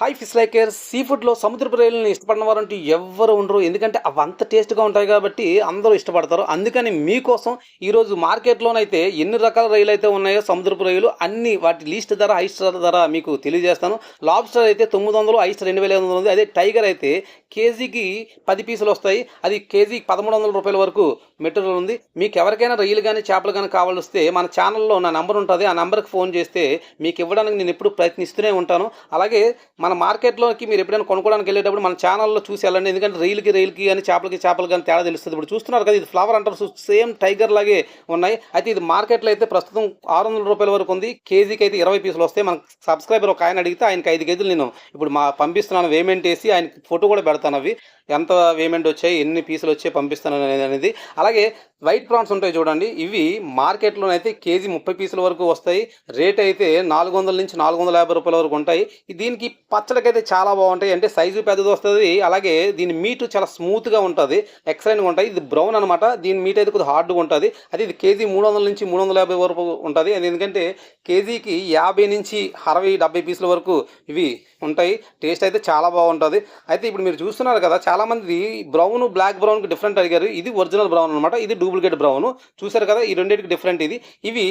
Hi fish liker see ఫుడ్లో సముద్రపు రొయ్యలను ఇష్టపడిన వారంటూ ఎవ్వరు ఉండరు. ఎందుకంటే అవి అంత టేస్ట్గా ఉంటాయి కాబట్టి అందరూ ఇష్టపడతారు. అందుకని మీకోసం ఈరోజు మార్కెట్లోనైతే ఎన్ని రకాల రొయ్యలు అయితే ఉన్నాయో సముద్రపు రొయ్యలు అన్ని వాటి లీస్ట్ ధర హైస్టర్ ధర మీకు తెలియజేస్తాను. లాబ్స్టర్ అయితే తొమ్మిది వందలు హైస్టర్ రెండు వేల ఐదు వందలు ఉంది. అదే టైగర్ అయితే కేజీకి పది పీసులు వస్తాయి. అది కేజీ పదమూడు వందల రూపాయల వరకు మెటీరియల్ ఉంది. మీకు ఎవరికైనా రొయ్యలు కానీ చేపలు కానీ కావాల్సి వస్తే మన ఛానల్లో నా నంబర్ ఉంటుంది. ఆ నెంబర్కి ఫోన్ చేస్తే మీకు ఇవ్వడానికి నేను ఎప్పుడు ప్రయత్నిస్తూనే ఉంటాను. అలాగే మన మన మార్కెట్లోకి మీరు ఎప్పుడైనా కొనుక్కోవడానికి వెళ్ళేటప్పుడు మన ఛానల్లో చూసి వెళ్ళండి. ఎందుకంటే రైలుకి రైలుకి కానీ చేపలకి చేపలు కానీ తేడా తెలుస్తుంది. ఇప్పుడు చూస్తున్నారు కదా ఇది ఫ్లవర్ అంటారు సేమ్ టైగర్ లాగే ఉన్నాయి. అయితే ఇది మార్కెట్లో అయితే ప్రస్తుతం ఆరు వందల రూపాయల వరకు ఉంది. కేజీకి అయితే ఇరవై పీసులు వస్తాయి. మన సబ్స్క్రైబర్ ఒక ఆయన అడిగితే ఆయనకి ఐదు కేజీలు నేను ఇప్పుడు మా పంపిస్తున్నాను వేమెంట్ వేసి ఆయనకి ఫోటో కూడా పెడతాను అవి. ఎంత వేమెంట్ వచ్చాయి ఎన్ని పీసులు వచ్చాయి పంపిస్తాను అనేది అనేది. అలాగే వైట్ ప్రాన్స్ ఉంటాయి చూడండి. ఇవి మార్కెట్లోనైతే కేజీ ముప్పై పీసుల వరకు వస్తాయి. రేట్ అయితే నాలుగు వందల నుంచి నాలుగు వందల యాభై రూపాయల వరకు ఉంటాయి. దీనికి పచ్చడికైతే చాలా బాగుంటాయి. అంటే సైజు పెద్దది వస్తుంది. అలాగే దీని మీట్ చాలా స్మూత్గా ఉంటుంది. ఎక్సలెంట్గా ఉంటాయి. ఇది బ్రౌన్ అనమాట దీని మీట్ అయితే కొద్దిగా హార్డ్గా ఉంటుంది. అది ఇది కేజీ మూడు వందల నుంచి మూడు వందల యాభై వరకు ఉంటుంది. అది ఎందుకంటే కేజీకి యాభై నుంచి అరవై డెబ్బై పీసుల వరకు ఇవి ఉంటాయి. టేస్ట్ అయితే చాలా బాగుంటుంది. అయితే ఇప్పుడు మీరు చూస్తున్నారు కదా చాలామంది బ్రౌన్ బ్లాక్ బ్రౌన్కి డిఫరెంట్ అడిగారు. ఇది ఒరిజినల్ బ్రౌన్ అనమాట ఇది డూప్లికేట్ బ్రౌన్. చూసారు కదా ఈ రెండింటికి డిఫరెంట్ ఇది. ఇవి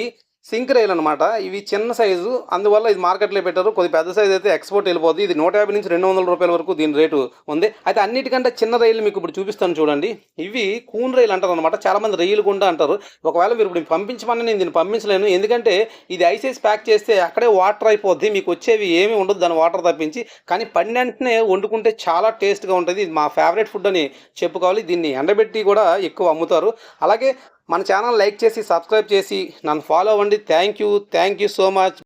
సింక్ రైల్ అనమాట ఇవి చిన్న సైజు. అందువల్ల ఇది మార్కెట్లో పెట్టారు. కొద్ది పెద్ద సైజు అయితే ఎక్స్పోర్ట్ వెళ్ళిపోతుంది ఇది నూట యాభై నుంచి రెండు వందల రూపాయల వరకు దీని రేటు ఉంది. అయితే అన్నిటికంటే చిన్న రైలు మీకు ఇప్పుడు చూపిస్తాను చూడండి. ఇవి కూన్ రైలు అంటారు అనమాట చాలామంది రైలు గుండా అంటారు. ఒకవేళ మీరు ఇప్పుడు పంపించమని నేను దీన్ని పంపించలేను. ఎందుకంటే ఇది ఐసేసి ప్యాక్ చేస్తే అక్కడే వాటర్ అయిపోద్ది. మీకు వచ్చేవి ఏమీ ఉండదు. దాని వాటర్ తప్పించి. కానీ పడినంటనే వండుకుంటే చాలా టేస్ట్గా ఉంటుంది. ఇది మా ఫేవరెట్ ఫుడ్ అని చెప్పుకోవాలి. దీన్ని ఎండబెట్టి కూడా ఎక్కువ అమ్ముతారు. అలాగే మన ఛానల్ లైక్ చేసి సబ్స్క్రైబ్ చేసి నన్ను ఫాలో అవ్వండి. Thank you thank you so much